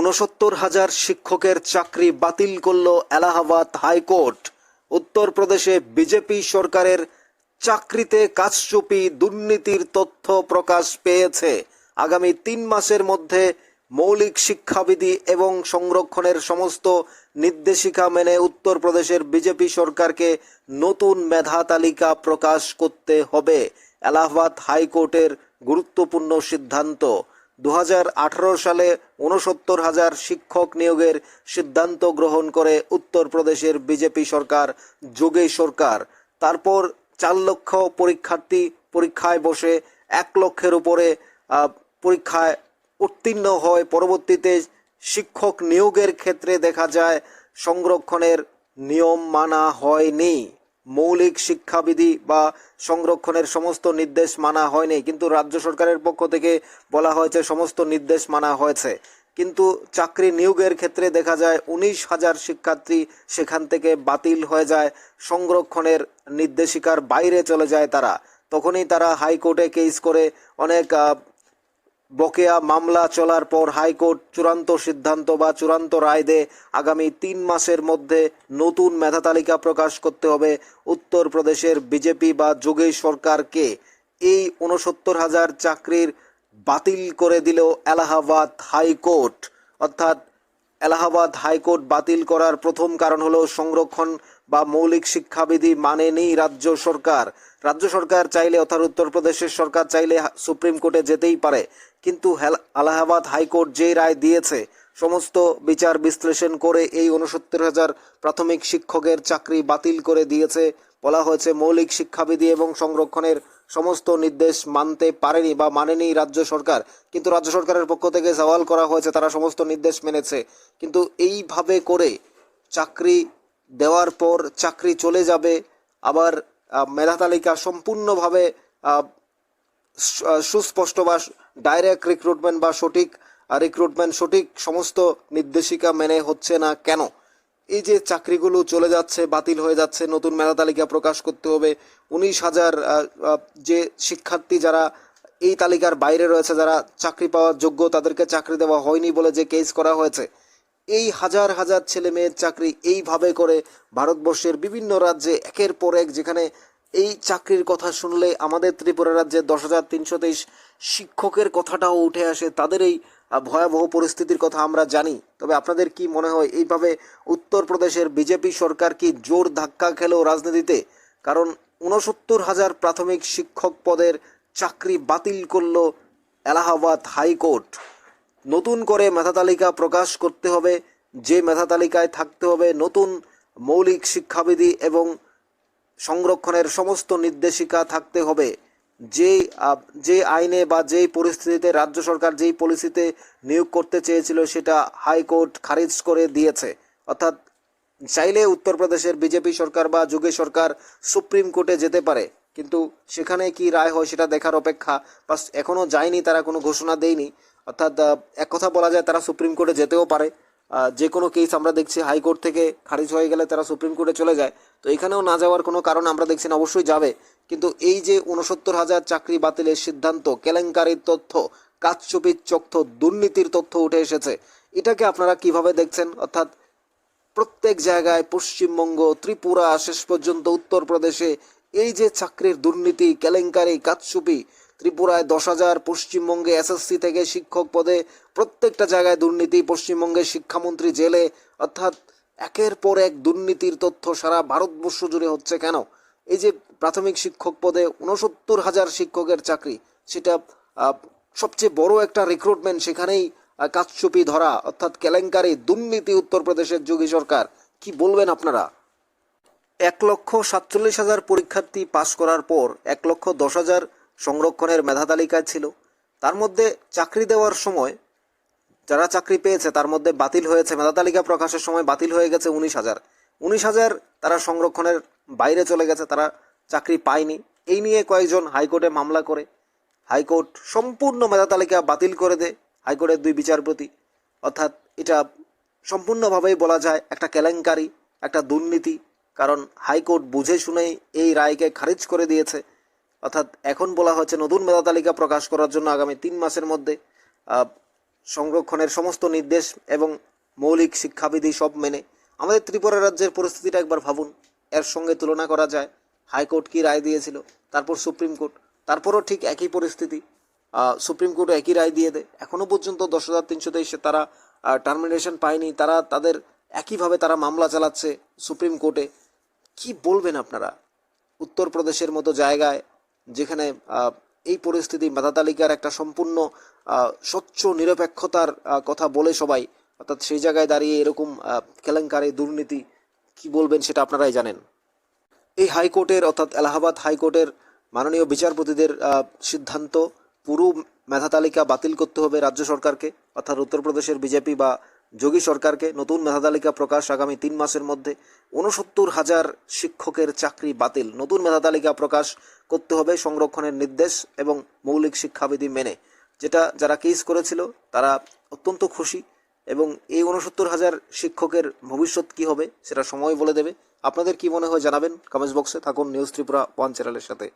উনসত্তর হাজার শিক্ষকের চাকরি বাতিল করল এলাহাবাদ হাইকোর্ট। উত্তরপ্রদেশে বিজেপি সরকারের চাকরিতে কারচুপি দুর্নীতির তথ্য প্রকাশ পেয়েছে। আগামী তিন মাসের মধ্যে মৌলিক শিক্ষাবিধি এবং সংরক্ষণের সমস্ত নির্দেশিকা মেনে উত্তরপ্রদেশের বিজেপি সরকারকে নতুন মেধা তালিকা প্রকাশ করতে হবে। এলাহাবাদ হাইকোর্টের গুরুত্বপূর্ণ সিদ্ধান্ত। দু হাজার আঠারো সালে উনসত্তর হাজার শিক্ষক নিয়োগের সিদ্ধান্ত গ্রহণ করে উত্তরপ্রদেশের বিজেপি সরকার যোগী সরকার। তারপর চার লক্ষ পরীক্ষার্থী পরীক্ষায় বসে এক লক্ষের উপরে পরীক্ষায় উত্তীর্ণ হয়। পরবর্তীতে শিক্ষক নিয়োগের ক্ষেত্রে দেখা যায় সংরক্ষণের নিয়ম মানা হয়নি। মৌলিক শিক্ষাবিধি বা সংরক্ষণের সমস্ত নির্দেশ মানা হয়নি, কিন্তু রাজ্য সরকারের পক্ষ থেকে বলা হয়েছে সমস্ত নির্দেশ মানা হয়েছে। কিন্তু চাকরি নিয়োগের ক্ষেত্রে দেখা যায় উনিশ হাজার শিক্ষার্থী সেখান থেকে বাতিল হয়ে যায়, সংরক্ষণের নির্দেশিকার বাইরে চলে যায় তারা। তখনই তারা হাইকোর্টে কেস করে অনেক বকেয়া মামলা চলার পর হাইকোর্ট চূড়ান্ত সিদ্ধান্ত বা চূড়ান্ত রায় দেয় আগামী তিন মাসের মধ্যে নতুন মেধা তালিকা প্রকাশ করতে হবে উত্তরপ্রদেশের বিজেপি বা যোগী সরকারকে। এই উনসত্তর হাজার চাকরির বাতিল করে দিল এলাহাবাদ হাইকোর্ট। অর্থাৎ এলাহাবাদ হাইকোর্ট বাতিল করার প্রথম কারণ হলো সংরক্ষণ বা মৌলিক শিক্ষাবিধি মানেনি রাজ্য সরকার। রাজ্য সরকার চাইলে অর্থাৎ উত্তরপ্রদেশের সরকার চাইলে সুপ্রিম কোর্টে যেতেই পারে। কিন্তু এলাহাবাদ হাইকোর্ট যে রায় দিয়েছে, সমস্ত বিচার বিশ্লেষণ করে এই উনসত্তর হাজার প্রাথমিক শিক্ষকের চাকরি বাতিল করে দিয়েছে। বলা হয়েছে মৌলিক শিক্ষাবিধি এবং সংরক্ষণের সমস্ত নির্দেশ মানতে পারেনি বা মানেনি রাজ্য সরকার। কিন্তু রাজ্য সরকারের পক্ষ থেকে সওয়াল করা হয়েছে, তারা সমস্ত নির্দেশ মেনেছে। কিন্তু এইভাবে করে চাকরি দেওয়ার পর চাকরি চলে যাবে, আবার মেধা তালিকা সম্পূর্ণভাবে সুস্পষ্ট বা ডাইরেক্ট রিক্রুটমেন্ট বা সঠিক রিক্রুটমেন্ট সঠিক সমস্ত নির্দেশিকা মেনে হচ্ছে না কেন? এই যে চাকরিগুলো চলে যাচ্ছে, বাতিল হয়ে যাচ্ছে, নতুন মেধা তালিকা প্রকাশ করতে হবে, উনিশ হাজার যে শিক্ষার্থী যারা এই তালিকার বাইরে রয়েছে, যারা চাকরি পাওয়ার যোগ্য, তাদেরকে চাকরি দেওয়া হয়নি বলে যে কেস করা হয়েছে, এই হাজার হাজার ছেলে মেয়ের চাকরি এইভাবে করে ভারতবর্ষের বিভিন্ন রাজ্যে একের পর এক যেখানে এই চাকরির কথা শুনলে আমাদের ত্রিপুরা রাজ্যে দশ হাজার তিনশো তেইশ শিক্ষকের কথাটাও উঠে আসে। তাদের এই ভয়াবহ পরিস্থিতির কথা আমরা জানি। তবে আপনাদের কি মনে হয়, এইভাবে উত্তরপ্রদেশের বিজেপি সরকার কি জোর ধাক্কা খেলো রাজনীতিতে? কারণ উনসত্তর হাজার প্রাথমিক শিক্ষক পদের চাকরি বাতিল করল এলাহাবাদ হাইকোর্ট। নতুন করে মেধা তালিকা প্রকাশ করতে হবে, যে মেধা তালিকায় থাকতে হবে নতুন মৌলিক শিক্ষাবিধি এবং সংরক্ষণের সমস্ত নির্দেশিকা থাকতে হবে। যে আহ, যে আইনে বা যেই পরিস্থিতিতে রাজ্য সরকার যেই পলিসিতে নিয়োগ করতে চেয়েছিল সেটা হাইকোর্ট খারিজ করে দিয়েছে। অর্থাৎ চাইলে উত্তরপ্রদেশের বিজেপি সরকার বা যোগী সরকার সুপ্রিম কোর্টে যেতে পারে। কিন্তু সেখানে কি রায় হয় সেটা দেখার অপেক্ষা। বা এখনও যায়নি তারা কোনো ঘোষণা দেয়নি। অর্থাৎ এক কথা বলা যায় তারা সুপ্রিম কোর্টে যেতেও পারে। যে কোনো কেস আমরা দেখছি হাইকোর্ট থেকে খারিজ হয়ে গেলে তারা সুপ্রিম কোর্টে চলে যায়। তো এখানেও না যাওয়ার কোনো কারণ আমরা দেখছি না অবশ্যই যাবে। কিন্তু এই যে উনসত্তর হাজার চাকরি বাতিলের সিদ্ধান্ত, কেলেঙ্কারির তথ্য কাজচুপির তথ্য দুর্নীতির তথ্য উঠে এসেছে, এটাকে আপনারা কীভাবে দেখছেন? অর্থাৎ প্রত্যেক জায়গায় পশ্চিমবঙ্গ, ত্রিপুরা, শেষ পর্যন্ত উত্তরপ্রদেশে এই যে চাকরির দুর্নীতি, কেলেঙ্কারি কারচুপি ত্রিপুরায় দশ হাজার পশ্চিমবঙ্গে এসএসসি থেকে শিক্ষক পদে প্রত্যেকটা জায়গায় দুর্নীতি, পশ্চিমবঙ্গের শিক্ষামন্ত্রী জেলে, অর্থাৎ একের পর এক দুর্নীতির তথ্য সারা ভারতবর্ষ জুড়ে হচ্ছে কেন? এই যে প্রাথমিক শিক্ষক পদে উনসত্তর হাজার শিক্ষকের চাকরি সেটা সবচেয়ে বড় একটা রিক্রুটমেন্ট সেখানেই আহ, কারচুপি ধরা অর্থাৎ কেলেঙ্কারি দুর্নীতি উত্তরপ্রদেশের যোগী সরকার। কি বলবেন আপনারা? এক লক্ষ সাতচল্লিশ হাজার পরীক্ষার্থী পাশ করার পর এক লক্ষ দশ হাজার সংরক্ষণের মেধা তালিকায় ছিল। তার মধ্যে চাকরি দেওয়ার সময় যারা চাকরি পেয়েছে তার মধ্যে বাতিল হয়েছে। মেধা তালিকা প্রকাশের সময় বাতিল হয়ে গেছে উনিশ হাজার। উনিশ হাজার তারা সংরক্ষণের বাইরে চলে গেছে, তারা চাকরি পায়নি। এই নিয়ে কয়েকজন হাইকোর্টে মামলা করে। হাইকোর্ট সম্পূর্ণ মেধা তালিকা বাতিল করে দেয় হাইকোর্টের দুই বিচারপতি। অর্থাৎ এটা সম্পূর্ণভাবেই বলা যায় একটা কেলেঙ্কারি, একটা দুর্নীতি। কারণ হাইকোর্ট বুঝে শুনেই এই রায়কে খারিজ করে দিয়েছে। অর্থাৎ এখন বলা হচ্ছে নতুন মেধা তালিকা প্রকাশ করার জন্য আগামী তিন মাসের মধ্যে সংরক্ষণের সমস্ত নির্দেশ এবং মৌলিক শিক্ষাবিধি সব মেনে আমাদের ত্রিপুরা রাজ্যের পরিস্থিতিটা একবার ভাবুন। এর সঙ্গে তুলনা করা যায়। হাইকোর্ট কি রায় দিয়েছিল? তারপর সুপ্রিম কোর্ট। তারপরও ঠিক একই পরিস্থিতি। সুপ্রিম কোর্ট একই রায় দিয়ে দেয়। এখনও পর্যন্ত দশ হাজার তিনশো তেইশে তারা টার্মিনেশন পায়নি। তারা তাদের একইভাবে তারা মামলা চালাচ্ছে সুপ্রিম কোর্টে। কি বলবেন আপনারা? উত্তরপ্রদেশের মতো জায়গায় যেখানে এই পরিস্থিতি মেধা তালিকার একটা সম্পূর্ণ স্বচ্ছ নিরপেক্ষতার কথা বলে সবাই। অর্থাৎ সেই জায়গায় দাঁড়িয়ে এরকম কেলেঙ্কারি, দুর্নীতি কি বলবেন সেটা আপনারাই জানেন। এই হাইকোর্টের, অর্থাৎ এলাহাবাদ হাইকোর্টের মাননীয় বিচারপতিদের সিদ্ধান্ত পুরো মেধা তালিকা বাতিল করতে হবে রাজ্য সরকারকে। অর্থাৎ উত্তরপ্রদেশের বিজেপি বা যোগী সরকারকে নতুন মেধাতালিকা প্রকাশ আগামী তিন মাসের মধ্যে উনসত্তর হাজার শিক্ষকের চাকরি বাতিল। নতুন মেধাতালিকা প্রকাশ করতে হবে সংরক্ষণের নির্দেশ এবং মৌলিক শিক্ষাবিধি মেনে। যেটা যারা কেস করেছিল, তারা অত্যন্ত খুশি এবং এই উনসত্তর হাজার শিক্ষকের ভবিষ্যৎ কি হবে, সেটা সময় বলে দেবে। আপনাদের কি মনে হয় জানাবেন? কমেন্টস বক্সে থাকুন নিউজ ত্রিপুরা ওয়ান চ্যানেলের সাথে।